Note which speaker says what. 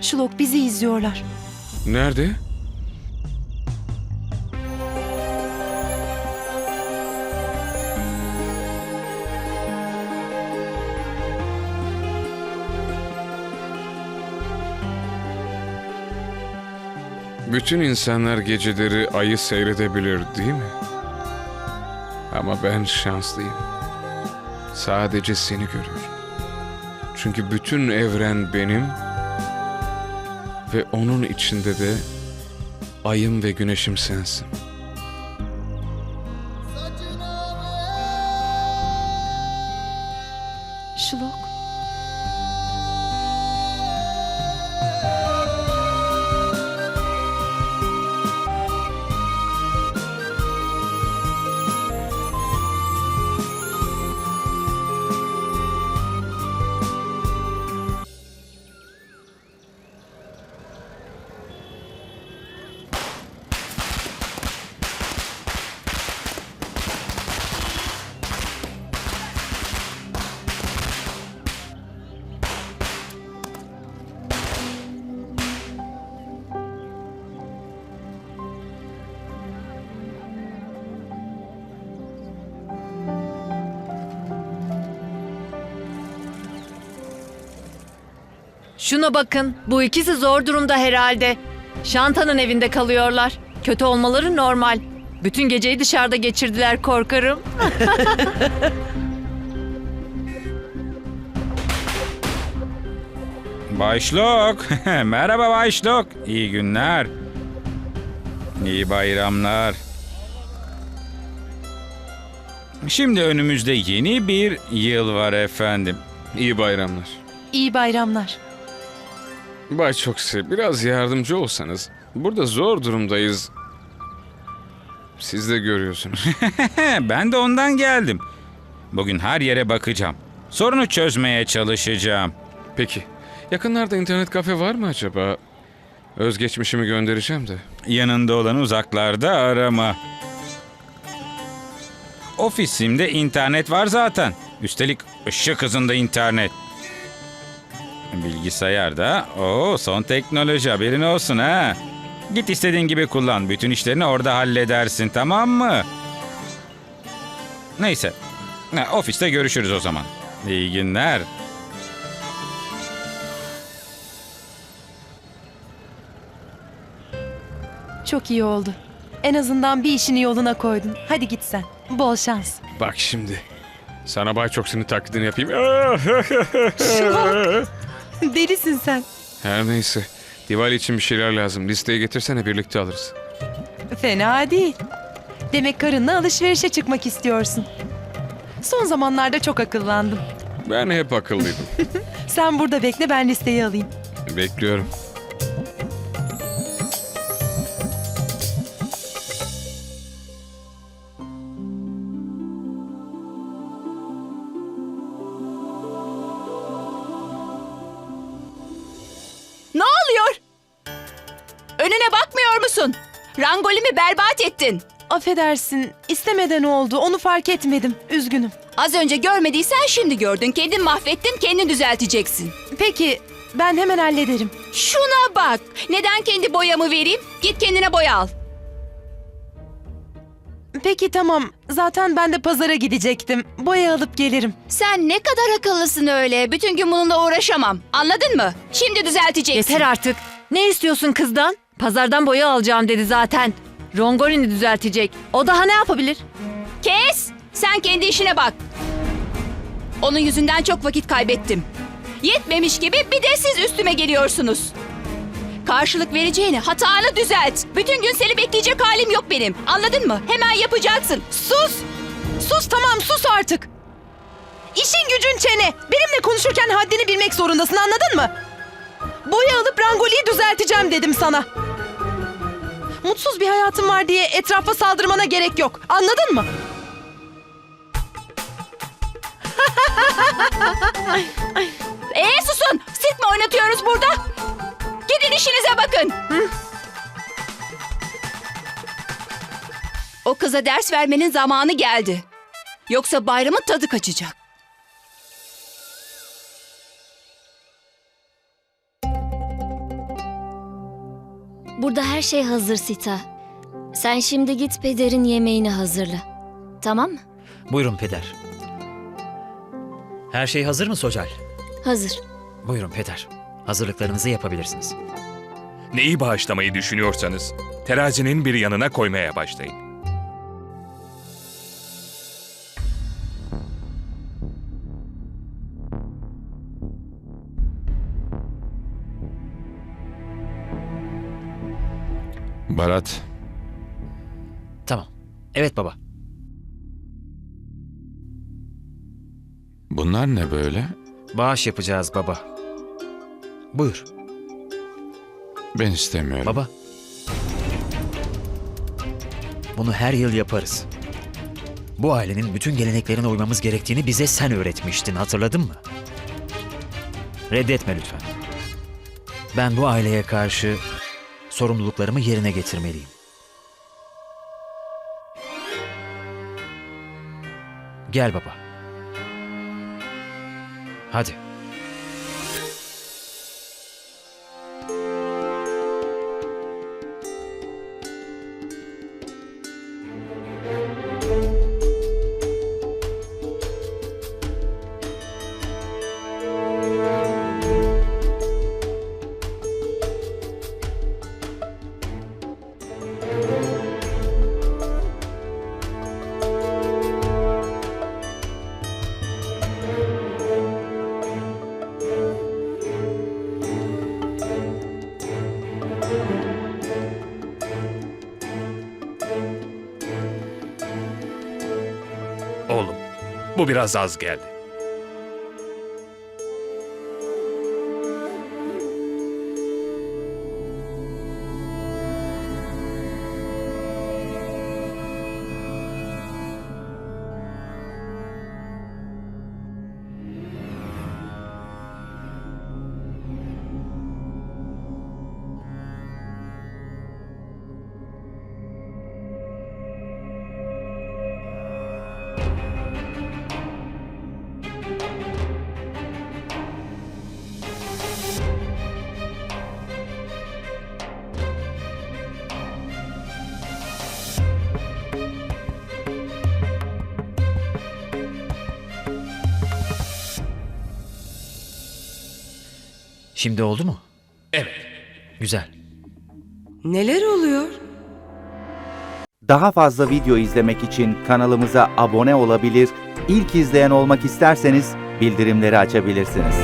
Speaker 1: Şulok bizi izliyorlar.
Speaker 2: Nerede? Bütün insanlar geceleri ayı seyredebilir değil mi? Ama ben şanslıyım. Sadece seni görüyorum. Çünkü bütün evren benim ve onun içinde de ayım ve güneşim sensin.
Speaker 3: Şuna bakın. Bu ikisi zor durumda herhalde. Şanta'nın evinde kalıyorlar. Kötü olmaları normal. Bütün geceyi dışarıda geçirdiler korkarım.
Speaker 4: Başlok. Merhaba Başlok. İyi günler. İyi bayramlar. Şimdi önümüzde yeni bir yıl var efendim.
Speaker 2: İyi bayramlar.
Speaker 1: İyi bayramlar.
Speaker 2: Bay Çokse biraz yardımcı olsanız. Burada zor durumdayız. Siz de görüyorsunuz.
Speaker 4: ben de ondan geldim. Bugün her yere bakacağım. Sorunu çözmeye çalışacağım.
Speaker 2: Peki yakınlarda internet kafe var mı acaba? Özgeçmişimi göndereceğim de.
Speaker 4: Yanında olan uzaklarda arama. Ofisimde internet var zaten. Üstelik ışık hızında internet. Bilgisayarda o son teknoloji haberin olsun ha. Git istediğin gibi kullan. Bütün işlerini orada halledersin tamam mı? Neyse. Ha, ofiste görüşürüz o zaman. İyi günler.
Speaker 1: Çok iyi oldu. En azından bir işini yoluna koydun. Hadi git sen. Bol şans.
Speaker 2: Bak şimdi. Sana Bay Çokse'nin taklidini yapayım.
Speaker 1: Delisin sen.
Speaker 2: Her neyse. Diwali için bir şeyler lazım. Listeyi getirsene birlikte alırız.
Speaker 1: Fena değil. Demek karınla alışverişe çıkmak istiyorsun. Son zamanlarda çok akıllandım.
Speaker 2: Ben hep akıllıydım.
Speaker 1: Sen burada bekle ben listeyi alayım.
Speaker 2: Bekliyorum.
Speaker 5: Rangolimi berbat ettin.
Speaker 1: Affedersin istemeden oldu onu fark etmedim. Üzgünüm.
Speaker 5: Az önce görmediysen şimdi gördün. Kendin mahvettin, kendin düzelteceksin.
Speaker 1: Peki ben hemen hallederim.
Speaker 5: Şuna bak. Neden kendi boyamı vereyim? Git kendine boya al.
Speaker 1: Peki tamam. Zaten ben de pazara gidecektim. Boya alıp gelirim.
Speaker 5: Sen ne kadar akıllısın öyle. Bütün gün bununla uğraşamam. Anladın mı? Şimdi düzelteceksin.
Speaker 3: Yeter artık. Ne istiyorsun kızdan? Pazardan boya alacağım dedi zaten. Rongolini düzeltecek. O daha ne yapabilir?
Speaker 5: Kes! Sen kendi işine bak. Onun yüzünden çok vakit kaybettim. Yetmemiş gibi bir de siz üstüme geliyorsunuz. Karşılık vereceğini hatanı düzelt. Bütün gün seni bekleyecek halim yok benim. Anladın mı? Hemen yapacaksın.
Speaker 1: Sus! Sus tamam sus artık. İşin gücün çene. Benimle konuşurken haddini bilmek zorundasın anladın mı? Boya alıp rangoliyi düzelteceğim dedim sana. Mutsuz bir hayatım var diye etrafa saldırmana gerek yok. Anladın mı?
Speaker 5: Ee susun! Sit mi oynatıyoruz burada? Gidin işinize bakın. O kıza ders vermenin zamanı geldi. Yoksa bayramın tadı kaçacak.
Speaker 6: Burada her şey hazır Sita. Sen şimdi git pederin yemeğini hazırla. Tamam mı?
Speaker 7: Buyurun peder. Her şey hazır mı Socal?
Speaker 6: Hazır.
Speaker 7: Buyurun peder. Hazırlıklarınızı yapabilirsiniz.
Speaker 8: Neyi bağışlamayı düşünüyorsanız terazinin bir yanına koymaya başlayın.
Speaker 2: Barat,
Speaker 7: Tamam. Evet baba.
Speaker 2: bunlar ne böyle?
Speaker 7: Bağış yapacağız baba. Buyur
Speaker 2: Ben istemiyorum.
Speaker 7: baba. Bunu her yıl yaparız. Bu ailenin bütün geleneklerine uymamız gerektiğini bize sen öğretmiştin hatırladın mı? Reddetme lütfen. Ben bu aileye karşı sorumluluklarımı yerine getirmeliyim. Gel baba. Hadi.
Speaker 8: Bu biraz az geldi.
Speaker 7: Şimdi oldu mu?
Speaker 8: Evet.
Speaker 7: Güzel.
Speaker 9: Neler oluyor?
Speaker 10: Daha fazla video izlemek için kanalımıza abone olabilir, ilk izleyen olmak isterseniz bildirimleri açabilirsiniz.